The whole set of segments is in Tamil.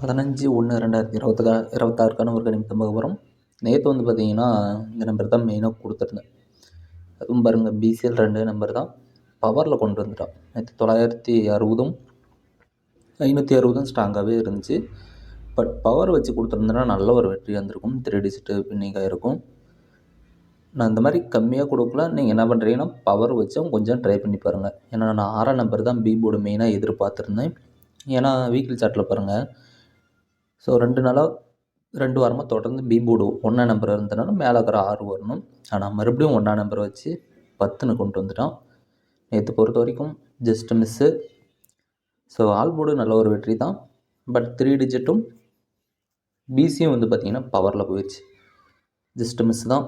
பதினஞ்சு ஒன்று ரெண்டாயிரத்தி இருபத்தா இருபத்தாறுக்கான ஒரு கணிப்பு பார்க்க போகிறோம் நேற்று வந்து பார்த்தீங்கன்னா இந்த நம்பர் தான் மெயினாக கொடுத்துருந்தேன். அதுவும் பாருங்கள் பிசிஎல் ரெண்டு நம்பர் தான் பவரில் கொண்டு வந்துட்டான் நேற்று தொள்ளாயிரத்தி அறுபதும் ஐநூற்றி அறுபதும் ஸ்ட்ராங்காகவே இருந்துச்சு. பட் பவர் வச்சு கொடுத்துருந்தேன்னா நல்ல ஒரு வெற்றி வந்திருக்கும் த்ரீ டிஜிட்டு பின்னிங்காக இருக்கும். நான் இந்த மாதிரி கம்மியாக கொடுக்கல. நீங்கள் என்ன பண்ணுறீங்கன்னா பவர் வச்சும் கொஞ்சம் ட்ரை பண்ணி பாருங்கள் ஏன்னா நான் ஆறாம் நம்பர் தான் பி போர்டு மெயினாக எதிர்பார்த்துருந்தேன். ஏன்னா வீக்லி சார்ட்டில் பாருங்கள் ஸோ ரெண்டு நாளாக ரெண்டு வாரமாக தொடர்ந்து பி போர்டு ஒன்றா நம்பர் இருந்ததுனால மேலே இருக்கிற ஆறு வரணும். ஆனால் மறுபடியும் ஒன்றா நம்பர் வச்சு பத்துன்னு கொண்டு வந்துட்டான். நேற்று பொறுத்த வரைக்கும் just miss so all board நல்ல ஒரு வெற்றி தான். பட் த்ரீ டிஜிட்டும் பிசியும் வந்து பார்த்திங்கன்னா பவரில் போயிடுச்சு ஜஸ்ட் மிஸ் தான்.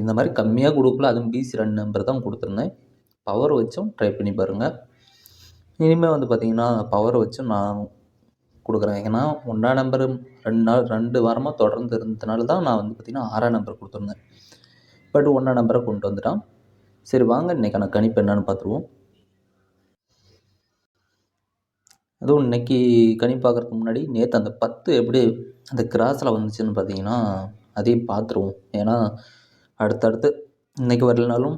இந்த மாதிரி கம்மியாக கொடுக்கல. அதுவும் பிசி ரெண்டு நம்பர் தான் கொடுத்துருந்தேன். பவர் வச்சும் ட்ரை பண்ணி பாருங்கள் இனிமேல் வந்து பார்த்திங்கன்னா பவர் வச்சும் நான் கொடுக்குறேன் ஏன்னா ஒன்றாம் நம்பர் ரெண்டு நாள் ரெண்டு வாரமாக தொடர்ந்து இருந்ததுனால தான் நான் வந்து பார்த்திங்கன்னா ஆறாம் நம்பர் கொடுத்துருந்தேன். பட் ஒன்றாம் நம்பரை கொண்டு வந்துட்டான். சரி வாங்க இன்றைக்கான கணிப்பு என்னென்னு பார்த்துருவோம் அதுவும் இன்றைக்கி கணிப்பு பார்க்குறதுக்கு முன்னாடி நேற்று அந்த பத்து எப்படி அந்த கிராஸில் வந்துச்சுன்னு பார்த்தீங்கன்னா அதையும் பார்த்துருவோம் ஏன்னா அடுத்தடுத்து இன்றைக்கி வரலனாலும்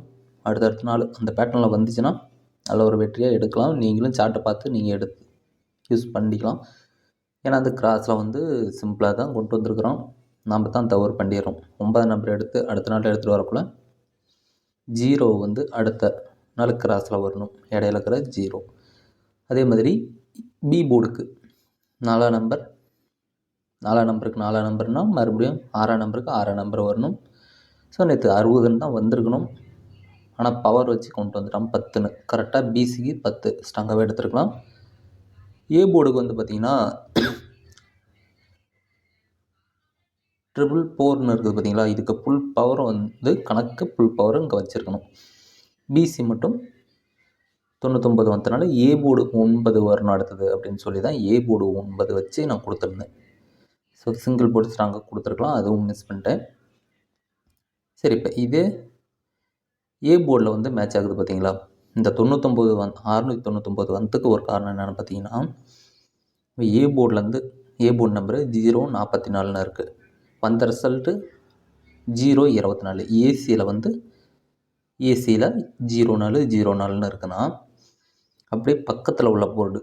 அடுத்தடுத்த நாள் அந்த பேட்டர்னில் வந்துச்சுன்னா நல்ல ஒரு வெற்றியாக எடுக்கலாம். நீங்களும் சார்ட்டை பார்த்து நீங்கள் எடுத்து யூஸ் பண்ணிக்கலாம். ஏன்னா அந்த கிராஸில் வந்து சிம்பிளாக தான் கொண்டு வந்திருக்கிறோம். நம்ம தான் தவறு பண்ணிடுறோம். ஒன்பது நம்பர் எடுத்து அடுத்த நாள் எடுத்துகிட்டு வரக்குள்ள ஜீரோ வந்து அடுத்த நாள் கிராஸில் வரணும். இடையில இருக்கிற ஜீரோ அதே மாதிரி பி போர்டுக்கு நாலாம் நம்பர் நாலாம் நம்பருக்கு நாலாம் நம்பர்னால் மறுபடியும் ஆறாம் நம்பருக்கு ஆறாம் நம்பர் வரணும். ஸோ நேற்று அறுபதுன்னு தான் வந்திருக்கணும். ஆனால் பவர் வச்சு கொண்டு வந்துட்டோம். பத்துன்னு. கரெக்டாக பிசிக்கு பத்து. ஸ்ட்ராங்காகவே எடுத்துருக்கலாம். ஏ போர்டுக்கு வந்து பார்த்திங்கன்னா ட்ரிபிள் ஃபோர்னு இருக்குது பார்த்தீங்களா? இதுக்கு ஃபுல் பவர் வந்து கணக்கு ஃபுல் பவரும் இங்கே வச்சுருக்கணும். பிசி மட்டும் தொண்ணூத்தொம்பது வந்தனால ஏ போர்டு ஒன்பது வரணும் அடுத்தது அப்படின்னு சொல்லி தான் ஏ போர்டு ஒன்பது வச்சு நான் கொடுத்துருந்தேன். ஸோ சிங்கிள் போர்டு ஸ்ட்ராங்காக கொடுத்துருக்கலாம். அதுவும் மிஸ் பண்ணிட்டேன். சரி இப்போ இதே ஏ போர்டில் வந்து மேட்ச் ஆகுது பார்த்தீங்களா? இந்த தொண்ணூத்தொம்பது வந் அறுநூற்றி தொண்ணூத்தொம்பது வந்ததுக்கு ஒரு காரணம் என்னென்னு பார்த்தீங்கன்னா ஏ போர்ட்லேருந்து ஏ போர்டு நம்பரு ஜீரோ நாற்பத்தி நாலுன்னு இருக்குது வந்த ரிசல்ட்டு ஜீரோ இருபத்தி நாலு. ஏசியில் வந்து ஏசியில் ஜீரோ நாலு ஜீரோ நாலுன்னு இருக்குன்னா அப்படியே பக்கத்தில் உள்ள போர்டு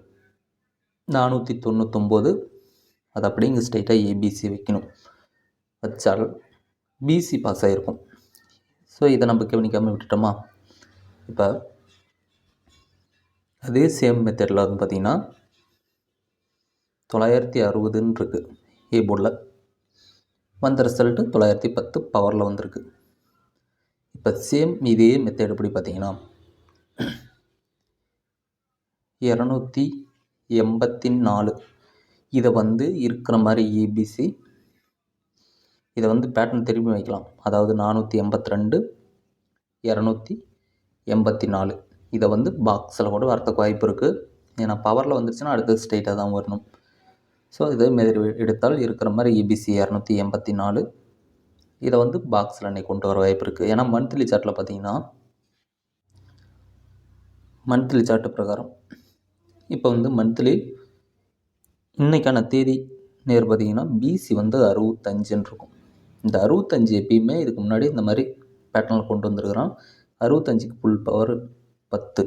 நானூற்றி தொண்ணூத்தொம்போது அது அப்படியே இங்கே ஸ்ட்ரைட்டாக ஏபிசி வைக்கணும். வச்சால் பிசி பாஸ் ஆகிருக்கும் ஸோ இதை நம்ம கவனிக்காமல் விட்டுட்டோமா? இப்போ அதே சேம் மெத்தடில் வந்து பார்த்திங்கன்னா தொள்ளாயிரத்தி அறுபதுன்னு இருக்குது ஏ போர்டில் வந்த ரிசல்ட்டு தொள்ளாயிரத்தி பத்து பவரில் வந்திருக்கு. இப்போ சேம் இதே மெத்தட் எப்படி பார்த்தீங்கன்னா இரநூத்தி எண்பத்தி நாலு இதை வந்து இருக்கிற மாதிரி ஏபிசி இதை வந்து பேட்டர்ன் திரும்பி வைக்கலாம். அதாவது நானூற்றி எண்பத்தி ரெண்டு இரநூத்தி எண்பத்தி நாலு இதை வந்து பாக்ஸில் கூட வரத்துக்கு வாய்ப்பு இருக்குது ஏன்னா பவரில் வந்துருச்சுன்னா அடுத்தது ஸ்ட்ரைட்டாக தான் வரணும். ஸோ இதே மாரி எடுத்தால் இருக்கிற மாதிரி இபிசி இரநூத்தி எண்பத்தி நாலு. இதை வந்து பாக்ஸில் அன்றைக்கி கொண்டு வர வாய்ப்பு இருக்குது ஏன்னா மந்த்லி சார்ட்டில் பார்த்தீங்கன்னா மந்த்லி சார்ட்டு பிரகாரம் இப்போ வந்து மந்த்லி இன்றைக்கான தேதி நேர் பார்த்திங்கன்னா பிசி வந்து அறுபத்தஞ்சுன்னு இருக்கும். இந்த அறுபத்தஞ்சு எப்பயுமே இதுக்கு முன்னாடி இந்த மாதிரி பேட்டர்னில் கொண்டு வந்துருக்குறான். அறுபத்தஞ்சுக்கு ஃபுல் பவர் பத்து.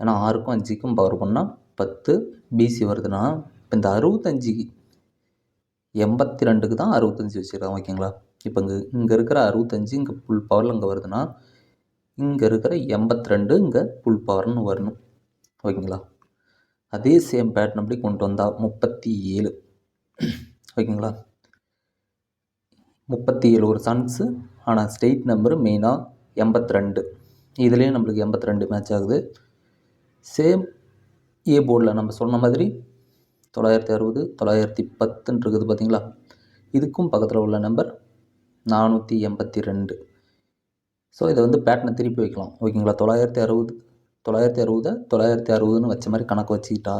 ஏன்னா ஆறுக்கும் அஞ்சுக்கும் பவர் பண்ணால் பத்து பிசி வருதுன்னா இப்போ இந்த அறுபத்தஞ்சிக்கு எண்பத்தி ரெண்டுக்கு தான் அறுபத்தஞ்சி வச்சுருக்காங்க ஓகேங்களா? இப்போ இங்கே இங்கே இருக்கிற அறுபத்தஞ்சி இங்கே ஃபுல் பவரில் இங்கே வருதுன்னா இங்கே இருக்கிற எண்பத்தி ரெண்டு இங்கே ஃபுல் பவர்னு வரணும் ஓகேங்களா? அதே சேம் பேட்டர்ன் அப்படி கொண்டு வந்தால் முப்பத்தி ஏழு ஓகேங்களா? முப்பத்தி ஏழு ஒரு சன்ஸு ஆனால் ஸ்டேட் நம்பரு மெயினாக எண்பத்தி ரெண்டு இதுலேயும் நம்மளுக்கு எண்பத்தி ரெண்டு மேட்ச் ஆகுது சேம் ஏ போர்டில் நம்ம சொன்ன மாதிரி தொள்ளாயிரத்தி அறுபது தொள்ளாயிரத்தி பத்துன்னு இருக்குது பார்த்தீங்களா இதுக்கும் பக்கத்தில் உள்ள நம்பர் நானூற்றி எண்பத்தி ரெண்டு ஸோ இதை வந்து பேட்டனை திருப்பி வைக்கலாம். ஓகேங்களா தொள்ளாயிரத்தி அறுபது தொள்ளாயிரத்தி அறுபதை தொள்ளாயிரத்தி அறுபதுன்னு வச்ச மாதிரி கணக்கு வச்சுக்கிட்டா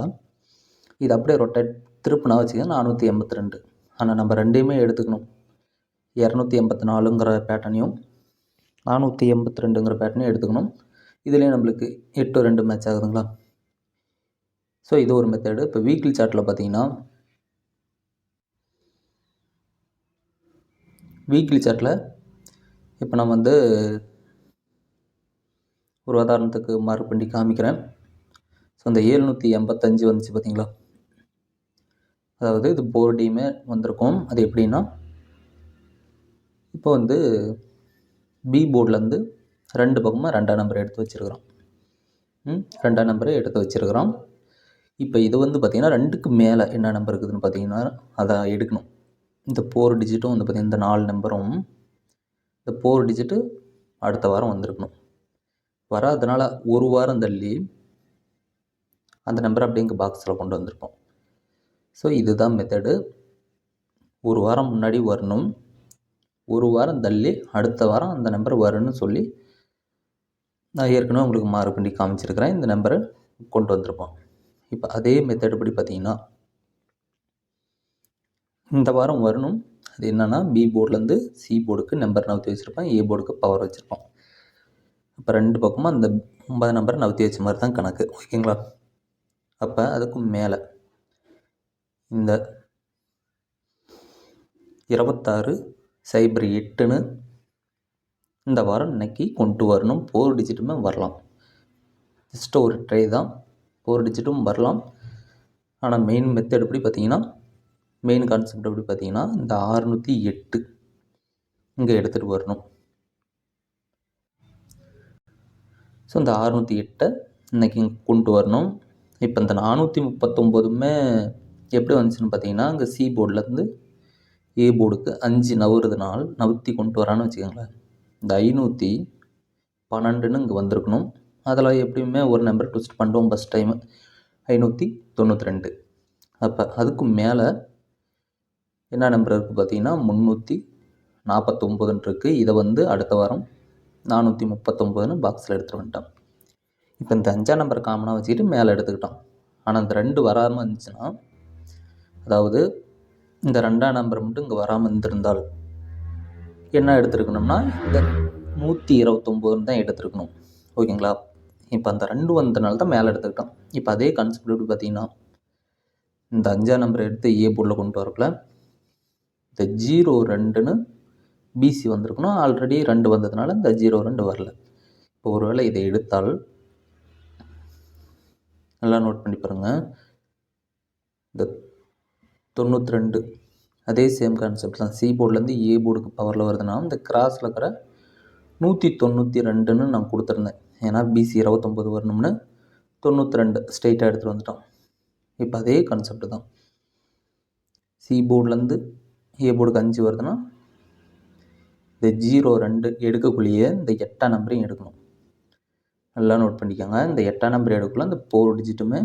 இது அப்படியே ரொட்டேட் திருப்பினா வச்சுக்கோங்க நானூற்றி எண்பத்தி ரெண்டு ஆனால் நம்ம ரெண்டையுமே எடுத்துக்கணும். இரநூத்தி எண்பத்தி நாலுங்கிற பேட்டர்னையும் நானூற்றி எண்பத்தி ரெண்டுங்கிற பேட்டர்னே எடுத்துக்கணும். இதுலேயே நம்மளுக்கு எட்டு ரெண்டு மேட்ச் ஆகுதுங்களா? ஸோ இது ஒரு மெத்தேடு இப்போ வீக்லி சார்ட்டில் பார்த்தீங்கன்னா வீக்லி சார்ட்டில் இப்போ நான் வந்து ஒரு உதாரணத்துக்கு மார்க் பண்ணி காமிக்கிறேன். ஸோ அந்த ஏழ்நூற்றி எண்பத்தஞ்சு வந்துச்சு பார்த்தீங்களா? அதாவது இது போர்டையுமே வந்திருக்கும். அது எப்படின்னா இப்போ வந்து பி போர்டிலேருந்து ரெண்டு பக்கமாக ரெண்டாம் நம்பர் எடுத்து வச்சுருக்குறோம். ரெண்டாம் நம்பரை எடுத்து வச்சுருக்குறோம். இப்போ இது வந்து பார்த்திங்கன்னா ரெண்டுக்கு மேலே என்ன நம்பர் இருக்குதுன்னு பார்த்தீங்கன்னா அதை எடுக்கணும். இந்த ஃபோர் டிஜிட்டும் வந்து பார்த்திங்கன்னா இந்த நாலு நம்பரும் இந்த ஃபோர் டிஜிட்டு அடுத்த வாரம் வந்திருக்கணும். வராதனால ஒரு வாரம் தள்ளி அந்த நம்பரை அப்படியே இங்கே பாக்ஸில் கொண்டு வந்திருப்போம் ஸோ இதுதான் மெத்தடு ஒரு வாரம் முன்னாடி வரணும். ஒரு வாரம் தள்ளி அடுத்த வாரம் அந்த நம்பர் வரும்னு சொல்லி நான் ஏற்கனவே உங்களுக்கு மார்க் பண்ணி காமிச்சிருக்கிறேன். இந்த நம்பரை கொண்டு வந்திருப்போம் இப்போ அதே மெத்தட் படி பார்த்தீங்கன்னா இந்த வாரம் வரணும். அது என்னென்னா பி போர்ட்லேருந்து சி போர்டுக்கு நம்பர் நவுத்தி வச்சுருப்பேன். ஏ போர்டுக்கு பவர் வச்சுருப்போம். இப்போ ரெண்டு பக்கமும் அந்த ஒன்பது நம்பரை நவுத்தி வச்ச மாதிரி தான் கணக்கு. ஓகேங்களா அப்போ அதுக்கும் மேலே இந்த இருபத்தாறு சைபர் எட்டுன்னு இந்த வாரம் இன்னைக்கு கொண்டு வரணும். ஃபோர் டிஜிட்டுமே வரலாம். ஜஸ்ட்டு ஒரு ட்ரை தான். ஃபோர் டிஜிட்டும் வரலாம். ஆனால் மெயின் மெத்தட் எப்படி பார்த்தீங்கன்னா மெயின் கான்செப்ட் எப்படி பார்த்தீங்கன்னா இந்த ஆறுநூற்றி எட்டு இங்கே எடுத்துகிட்டு வரணும். ஸோ இந்த அறுநூற்றி எட்டை இன்றைக்கி இங்கே கொண்டு வரணும். இப்போ இந்த நானூற்றி முப்பத்தொம்போதுமே எப்படி வந்துச்சுன்னு பார்த்தீங்கன்னா இங்கே சி போர்ட்லேருந்து ஏ போர்டுக்கு அஞ்சு நவுறதுனால் நவுத்தி கொண்டு வரான்னு வச்சுக்கோங்களேன். இந்த ஐநூற்றி பன்னெண்டுன்னு இங்கே வந்திருக்கணும். அதில் எப்படியுமே ஒரு நம்பர் ட்விஸ்ட் பண்ணுறோம் ஃபஸ்ட் டைமு ஐநூற்றி தொண்ணூற்றி ரெண்டு அப்போ அதுக்கு மேலே என்ன நம்பர் இருக்குது பார்த்தீங்கன்னா முந்நூற்றி நாற்பத்தொம்போதுன்னு இருக்குது இதை வந்து அடுத்த வாரம் நானூற்றி முப்பத்தொம்போதுன்னு பாக்ஸில் எடுத்துகிட்டு வந்துட்டோம். இப்போ இந்த அஞ்சாம் நம்பர் காமனாக வச்சுக்கிட்டு மேலே எடுத்துக்கிட்டோம். ஆனால் இந்த ரெண்டு வராமல் இருந்துச்சுன்னா அதாவது இந்த ரெண்டாம் நம்பர் மட்டும் இங்கே வராமல் இருந்திருந்தால் என்ன எடுத்துருக்கணும்னா இந்த நூற்றி இருபத்தொம்போதுன்னு தான் எடுத்துருக்கணும். ஓகேங்களா இப்போ அந்த ரெண்டு வந்ததுனால தான் மேலே எடுத்துக்கிட்டோம். இப்போ அதே கான்செப்ட் எப்படி பார்த்தீங்கன்னா இந்த அஞ்சாம் நம்பர் எடுத்து ஏ போர்டில் கொண்டு வரக்குள்ள இந்த ஜீரோ ரெண்டுன்னு பிசி வந்திருக்கணும். ஆல்ரெடி ரெண்டு வந்ததுனால இந்த ஜீரோ ரெண்டு வரல. இப்போ ஒருவேளை இதை எடுத்தால் நல்லா நோட் பண்ணி பாருங்கள் இந்த தொண்ணூற்றி ரெண்டு அதே சேம் கான்செப்ட் தான். சி போர்ட்லேருந்து ஏ போர்டுக்கு பவரில் வருதுன்னா இந்த கிராஸில் இருக்கிற நூற்றி தொண்ணூற்றி ரெண்டுன்னு நான் கொடுத்துருந்தேன். ஏன்னா பிசி இருபத்தொம்போது வரணும்னு தொண்ணூற்றி ரெண்டு ஸ்ட்ரெயிட்டாக எடுத்துகிட்டு வந்துட்டோம். இப்போ அதே கான்செப்ட் தான். சி போர்ட்லேருந்து ஏ போர்டுக்கு அஞ்சு வருதுன்னா இந்த ஜீரோ ரெண்டு எடுக்கக்குள்ளேயே இந்த எட்டாம் நம்பரையும் எடுக்கணும். நல்லா நோட் பண்ணிக்கோங்க. இந்த எட்டாம் நம்பர் எடுக்கக்குள்ள இந்த ஃபோர் டிஜிட்டுமே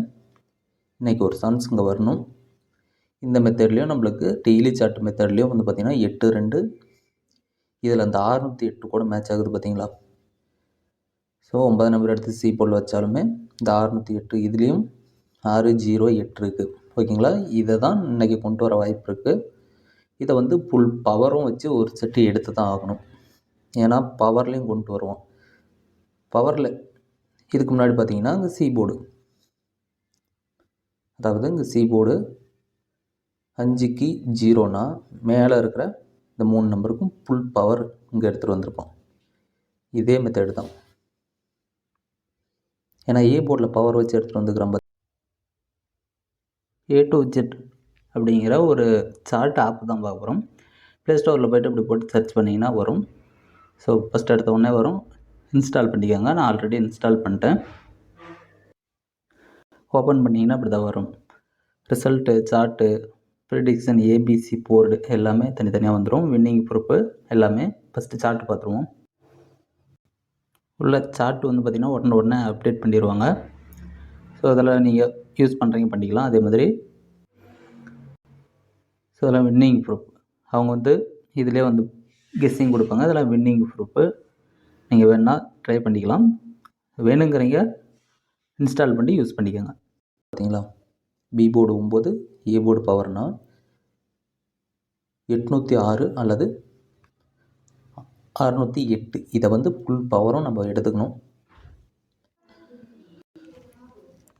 இன்றைக்கி ஒரு சன்ஸ் இங்கே வரணும். இந்த மெத்தட்லேயும் நம்மளுக்கு டெய்லி சார்ட் மெத்தட்லேயும் வந்து பார்த்திங்கன்னா எட்டு ரெண்டு இதில் அந்த ஆறுநூற்றி எட்டு கூட மேட்ச் ஆகுது பார்த்தீங்களா ஸோ ஒன்பது நம்பர் எடுத்து சி போல் வச்சாலுமே இந்த ஆறுநூற்றி எட்டு இதுலேயும் ஆறு ஜீரோ எட்டு இருக்குது ஓகேங்களா? இதை தான் இன்றைக்கி கொண்டு வர வாய்ப்பு இருக்குது இதை வந்து ஃபுல் பவரும் வச்சு ஒரு செட்டு எடுத்து தான் ஆகணும். ஏன்னா பவர்லேயும் கொண்டு வருவோம். பவரில் இதுக்கு முன்னாடி பார்த்தீங்கன்னா இங்கே சி போர்டு அதாவது இங்கே சி போர்டு அஞ்சுக்கு ஜீரோனா மேலே இருக்கிற இந்த மூணு நம்பருக்கும் ஃபுல் பவர் இங்கே எடுத்துகிட்டு வந்திருப்போம். இதே மெத்தடு தான். ஏன்னா ஏ போர்டில் பவர் வச்சு எடுத்துகிட்டு வந்துக்கிறோம் ஏ டு ஜெட் அப்படிங்கிற ஒரு சார்ட் ஆப் தான் பார்க்க போகிறோம் ப்ளே ஸ்டோரில் போய்ட்டு இப்படி போட்டு சர்ச் பண்ணிங்கன்னா வரும். ஸோ ஃபஸ்ட் எடுத்த உடனே வரும். இன்ஸ்டால் பண்ணிக்கோங்க. நான் ஆல்ரெடி இன்ஸ்டால் பண்ணிட்டேன். ஓப்பன் பண்ணிங்கன்னா இப்படி தான் வரும். Result chart prediction A B C board எல்லாமே தனித்தனியாக வந்துடும் வின்னிங் ப்ரூஃபு எல்லாமே ஃபஸ்ட்டு சார்ட் பார்த்துருவோம். உள்ள சார்ட் வந்து பார்த்திங்கன்னா உடனே உடனே அப்டேட் பண்ணிடுவாங்க ஸோ அதில் நீங்கள் யூஸ் பண்ணுறீங்க பண்ணிக்கலாம். அதே மாதிரி ஸோ அதெல்லாம் வின்னிங் ப்ரூஃப் அவங்க வந்து இதிலே வந்து கெஸ்ஸிங் கொடுப்பாங்க. அதெல்லாம் வின்னிங் ப்ரூஃபு நீங்கள் வேணால் ட்ரை பண்ணிக்கலாம். வேணுங்கிறீங்க இன்ஸ்டால் பண்ணி யூஸ் பண்ணிக்கோங்க. பார்த்தீங்களா பீபோர்டு ஒம்பது ஈபோர்டு பவர்னால் எட்நூற்றி ஆறு அல்லது அறநூற்றி எட்டு. இதை வந்து ஃபுல் பவரும் நம்ம எடுத்துக்கணும்.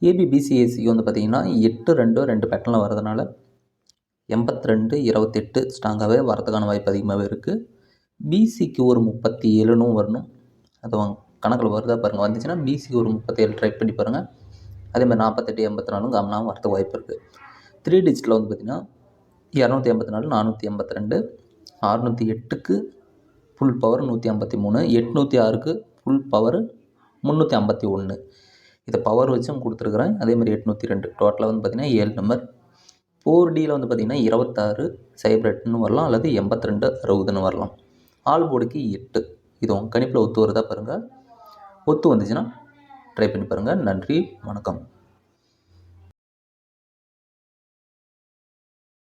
ஏபிபிசிஎஸ்சிக்கு வந்து பார்த்திங்கன்னா எட்டு ரெண்டு ரெண்டு பேட்டர்னில் வரதுனால எண்பத்தி ரெண்டு இருபத்தெட்டு ஸ்ட்ராங்காகவே வரதுக்கான வாய்ப்பு அதிகமாகவே இருக்குது பிசிக்கு ஒரு முப்பத்தி ஏழுனும் வரணும். அது கணக்கில் வருதா பாருங்கள் வந்துச்சுன்னா பிசிக்கு ஒரு முப்பத்தேழு ட்ரை பண்ணி பாருங்கள் அதே மாதிரி நாற்பத்தெட்டு எண்பத்தி நாலும் கம்னாவும் வரதுக்கு வாய்ப்பு இருக்குது த்ரீ டிஜிட்டில் வந்து பார்த்திங்கன்னா இரநூத்தி எண்பத்தி நாலு நானூற்றி எண்பத்தி ரெண்டு அறுநூற்றி எட்டுக்கு ஃபுல் பவர் நூற்றி ஐம்பத்தி மூணு எட்நூற்றி ஆறுக்கு ஃபுல் பவர் முந்நூற்றி ஐம்பத்தி ஒன்று. இதை பவர் வச்சும் கொடுத்துருக்குறேன். அதே மாதிரி எட்நூற்றி ரெண்டு. டோட்டலாக வந்து பார்த்திங்கன்னா ஏழு நம்பர் ஃபோர் டியில் வந்து பார்த்திங்கன்னா இருபத்தாறு சைபர் எட்டுன்னு வரலாம் அல்லது எண்பத்தி ரெண்டு அறுபதுன்னு வரலாம். ஆல் போர்டுக்கு எட்டு. இது உங்கள் கணிப்பில் ஒத்து வருதா பாருங்கள் ஒத்து வந்துச்சுன்னா ட்ரை பண்ணி பாருங்கள் நன்றி வணக்கம்.